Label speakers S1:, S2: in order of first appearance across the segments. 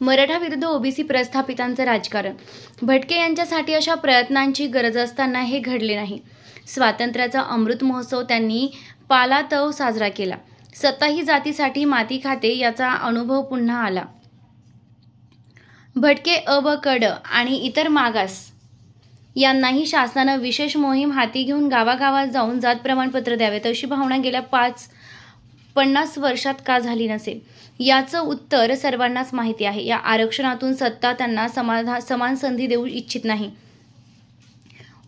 S1: मराठा विरुद्ध ओबीसी प्रस्थापितांचं राजकारण. भटके यांच्यासाठी अशा प्रयत्नांची गरज असताना हे घडले नाही. स्वातंत्र्याचा अमृत महोत्सव त्यांनी पालातव साजरा केला. सत्ता ही जातीसाठी माती खाते याचा अनुभव पुन्हा आला. भटके अ ब आणि इतर मागास यांनाही शासनानं विशेष मोहीम हाती घेऊन गावागावात जाऊन जात प्रमाणपत्र द्यावेत अशी भावना गेल्या पाच पन्नास वर्षात का झाली नसेल? याचं उत्तर सर्वांनाच माहिती आहे. या आरक्षणातून सत्ता त्यांना समाधा समान संधी देऊ इच्छित नाही.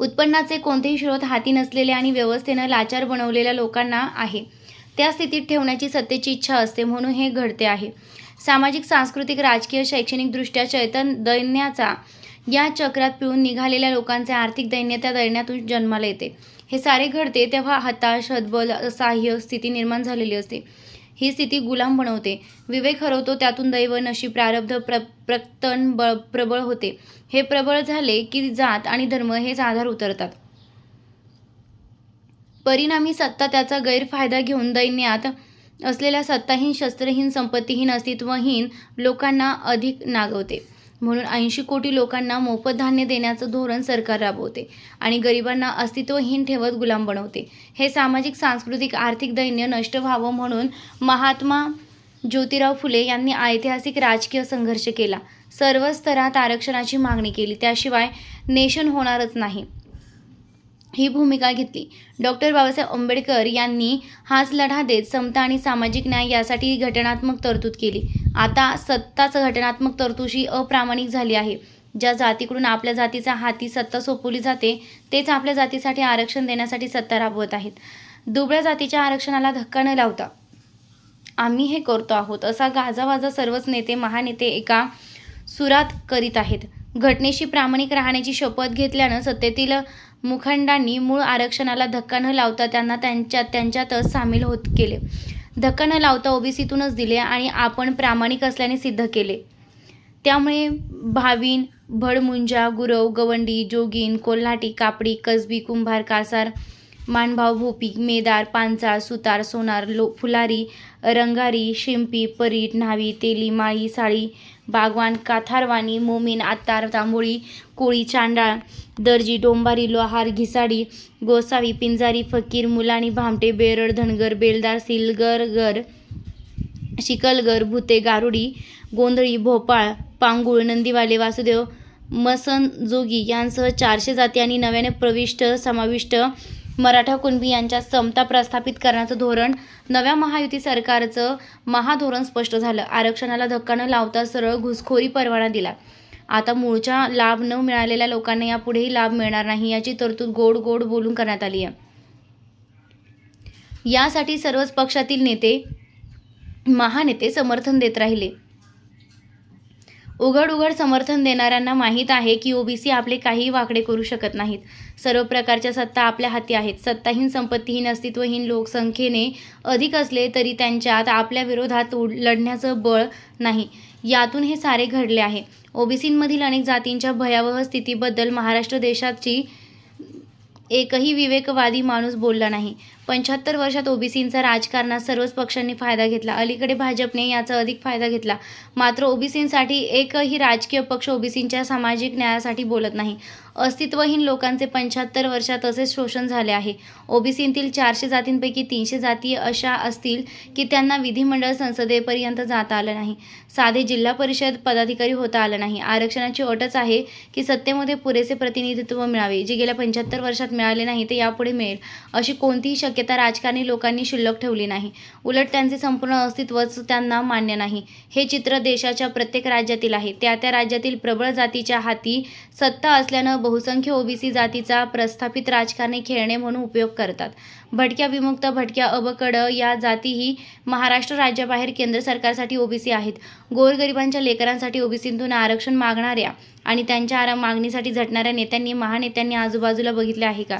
S1: उत्पन्नाचे कोणतेही स्रोत हाती नसलेले आणि व्यवस्थेनं लाचार बनवलेल्या लोकांना आहे. त्या स्थितीत ठेवण्याची सत्तेची इच्छा असते म्हणून हे घडते आहे. सामाजिक सांस्कृतिक राजकीय शैक्षणिकदृष्ट्या चैतन दैन्याचा या चक्रात पिळून निघालेल्या लोकांचे आर्थिक दैन्य त्या दैन्यातून जन्माला येते. हे सारे घडते तेव्हा हताश हतबल असह्य स्थिती निर्माण झालेली असते. ही स्थिती गुलाम बनवते. विवेक हरवतो त्यातून दैव नशी प्रारब्ध प्र प्रक्तन बळ प्रबळ होते. हे प्रबळ झाले की जात आणि धर्म हेच आधार उतरतात. परिणामी सत्ता त्याचा गैरफायदा घेऊन दैन्यात असलेल्या सत्ताहीन शस्त्रहीन संपत्तीहीन अस्तित्वहीन लोकांना अधिक नागवते. म्हणून ऐंशी कोटी लोकांना मोफत धान्य देण्याचं धोरण सरकार राबवते आणि गरिबांना अस्तित्वहीन ठेवत गुलाम बनवते. हे सामाजिक सांस्कृतिक आर्थिक दैन्य नष्ट व्हावं म्हणून महात्मा ज्योतिराव फुले यांनी ऐतिहासिक राजकीय संघर्ष केला. सर्व स्तरात आरक्षणाची मागणी केली. त्याशिवाय नेशन होणारच नाही. ही भूमिका घेतली. डॉक्टर बाबासाहेब आंबेडकर यांनी हाच लढा देत समता आणि सामाजिक न्याय यासाठी घटनात्मक तरतूद केली. आता सत्ताच घटनात्मक तरतुशी अप्रामाणिक झाली आहे. ज्या जातीकडून आपल्या जातीचा हाती सत्ता सोपवली जाते तेच आपल्या जातीसाठी आरक्षण देण्यासाठी सत्ता राबवत आहेत. दुबळ्या जातीच्या आरक्षणाला धक्का न लावता आम्ही हे करतो आहोत असा गाजावाजा सर्वच नेते महानेते एका सुरात करीत आहेत. घटनेशी प्रामाणिक राहण्याची शपथ घेतल्यानं सत्तेतील मुखंडांनी मूळ आरक्षणाला धक्का न लावता त्यांना त्यांच्या त्यांच्यातच सामील होत केले. धक्का न लावता ओबीसीतूनच दिले आणि आपण प्रामाणिक असल्याने सिद्ध केले. त्यामुळे भावीन भडमुंजा गुरव गवंडी जोगीन कोल्हाटी कापडी कसबी कुंभार कासार मानभाव भोपी मेदार पांचाळ सुतार सोनार लो फुलारी रंगारी शिंपी परीट न्हावी तेली माळी साळी बागवान काथारवाणी मोमीन आत्तार तांबोळी कोळी चांडाळ दर्जी डोंबारी लोहार घिसाडी गोसावी पिंजारी फकीर मुलाणी भामटे बेरड धनगर बेलदार सिलगरगर शिकलगर भुते गारुडी गोंधळी भोपाळ पांगुळ नंदीवाले वासुदेव मसन जोगी यांसह चारशे जाती आणि नव्याने प्रविष्ट समाविष्ट मराठा कुणबी यांच्या समता प्रस्थापित करण्याचं धोरण नव्या महायुती सरकारचं महाधोरण स्पष्ट झालं. आरक्षणाला धक्का न लावता सरळ घुसखोरी परवाना दिला. आता मूळच्या लाभ न मिळालेल्या लोकांना यापुढेही लाभ मिळणार नाही याची तरतूद गोड गोड बोलून करण्यात आली आहे. यासाठी सर्वच पक्षातील नेते महानेते समर्थन देत राहिले. उघड उघड समर्थन देणाऱ्यांना माहीत आहे की ओबीसी आपले काही वाकडे करू शकत नाहीत. सर्व प्रकारच्या सत्ता आपल्या हाती आहेत. सत्ताहीन संपत्तीहीन अस्तित्वहीन लोकसंख्येने अधिक असले तरी त्यांच्यात आपल्या विरोधात उड- लढण्याचं बळ नाही. यातून हे सारे घडले आहे. ओबीसींमधील अनेक जातींच्या भयावह स्थितीबद्दल महाराष्ट्र देशाची एकही विवेकवादी माणूस बोलला नाही. पंच्याहत्तर वर्षात ओबीसींचा राजकारणात सर्वच पक्षांनी फायदा घेतला. अलीकडे भाजपने याचा अधिक फायदा घेतला. मात्र ओबीसींसाठी एकही राजकीय पक्ष ओबीसींच्या सामाजिक न्यायासाठी बोलत नाही. अस्तित्वहीन लोकांचे पंच्याहत्तर वर्षात असेच शोषण झाले आहे. ओबीसींतील चारशे जातींपैकी तीनशे जाती अशा असतील की त्यांना विधिमंडळ संसदेपर्यंत जाता आलं नाही. साधे जिल्हा परिषद पदाधिकारी होता आलं नाही. आरक्षणाची अटच आहे की सत्तेमध्ये पुरेसे प्रतिनिधित्व मिळावे जे गेल्या पंच्याहत्तर वर्षात मिळाले नाही ते यापुढे मिळेल अशी कोणतीही शक्य शक्यता राजकारणी लोकांनी शिल्लक ठेवली नाही. उलट त्यांचे संपूर्ण अस्तित्वच त्यांना मान्य नाही. हे चित्र देशाच्या प्रत्येक राज्यातील आहे. त्या त्या राज्यातील प्रबळ जातीच्या हाती सत्ता असल्यानं बहुसंख्य ओबीसी जातीचा प्रस्थापित राजकारणी खेळणे म्हणून उपयोग करतात. भटक्या विमुक्त भटक्या अबकड या जातीही महाराष्ट्र राज्याबाहेर केंद्र सरकारसाठी ओबीसी आहेत. गोरगरिबांच्या लेकरांसाठी ओबीसीतून आरक्षण मागणाऱ्या आणि त्यांच्या आरा मागणीसाठी झटणाऱ्या नेत्यांनी महानेत्यांनी आजूबाजूला बघितले आहे का?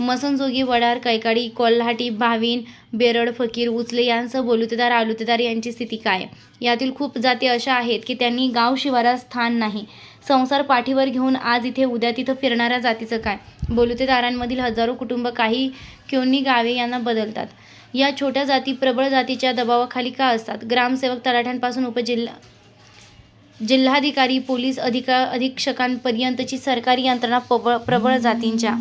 S1: मसनजोगी वडार कैकाडी कोल्हाटी भावीन बेरड फकीर उचले यांसह बोलुतेदार आलुतेदार यांची स्थिती काय? यातील खूप जाती अशा आहेत की त्यांनी गाव शिवारात स्थान नाही. संसार पाठीवर घेऊन आज इथे उद्या तिथं फिरणाऱ्या जातीचं काय? बोलुतेदारांमधील हजारो कुटुंब काही क्योनी गावे यांना बदलतात? या छोट्या जाती प्रबळ जातीच्या दबावाखाली का असतात? ग्रामसेवक तलाठ्यांपासून उपजिल्हा जिल्हाधिकारी पोलीस अधिका अधीक्षकांपर्यंतची सरकारी यंत्रणा प्रबळ प्रबळ जातींच्या